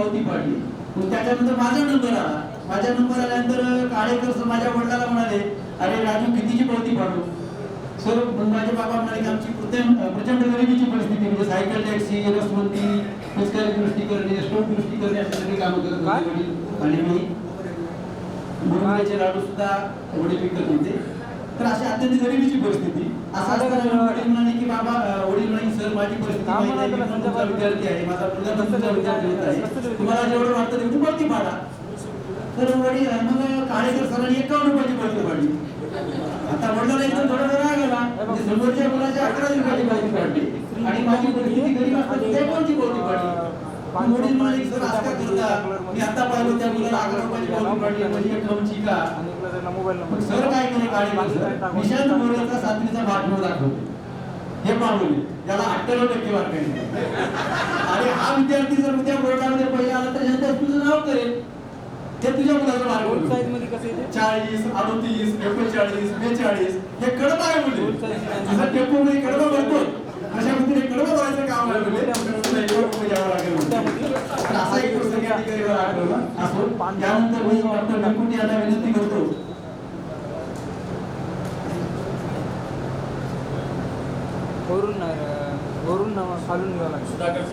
पावती पाडली मग त्याच्यानंतर माझा नंबर आला. माझ्या नंबर आल्यानंतर काळेकर सर माझ्या वडिलाला म्हणाले अरे राजू कितीची पावती पाडू सर मग माझे बाबा म्हणाले की आमची प्रचंड प्रचंड गरिबीची परिस्थिती म्हणजे सायकल टॅक्सी रसवंती पुष्करी दृष्टी करणे स्टोक दृष्टी करणे अशी सगळी कामं करत? होते आणि मी. मुरुंबाचे लाडू सुद्धा वडील विकत होते. तर अशी अत्यंत गरिबीची परिस्थिती. असं संजय विद्यार्थी आहे माझा मुलगा विद्यार्थी आहे. तुम्हाला जेवढं वाटतं तेवढी पावती पाडा. तर वडील काळेकर सरांनी एकावन्न रुपयाची पाडली आता वडिलांना एकदम थोडा राग आला. म्हणजे समोरच्या मुलाच्या अकरा रुपयाची पावती काढली आणि माझी परिस्थिती गरीब असताना ते कोणती पावती पाडली वडील म्हणाले सर असं का करता मी आता पाहिलं त्या मुलाला अकरा रुपयाची पावती काढली म्हणजे एक कमची का आणि इकडे त्यांना मोबाईल मग नंबर सर काय केले काळे सर निशांत मोरेचा सातवीचा बातमी दाखवते हे पाहून त्याला अठ्ठ्याण्णव टक्के मार्क आणि हा विद्यार्थी जर उद्या बोर्डामध्ये पहिला आला तर जनता तुझं नाव करेल. ते तुझ्या मुलाचं येते चाळीस अडतीस एकोणचाळीस बेचाळीस हे कडप आहे मुले. जसं टेम्पो मध्ये. कडबा भरतो अशा रीतीने कडबा भरायचं काम आहे मुले. असा एक प्रसंग आठवला असो त्यानंतर मी डॉक्टर निकुट यांना विनंती करतो. वरून नाही, वरून ना खालून घ्यावं लागतं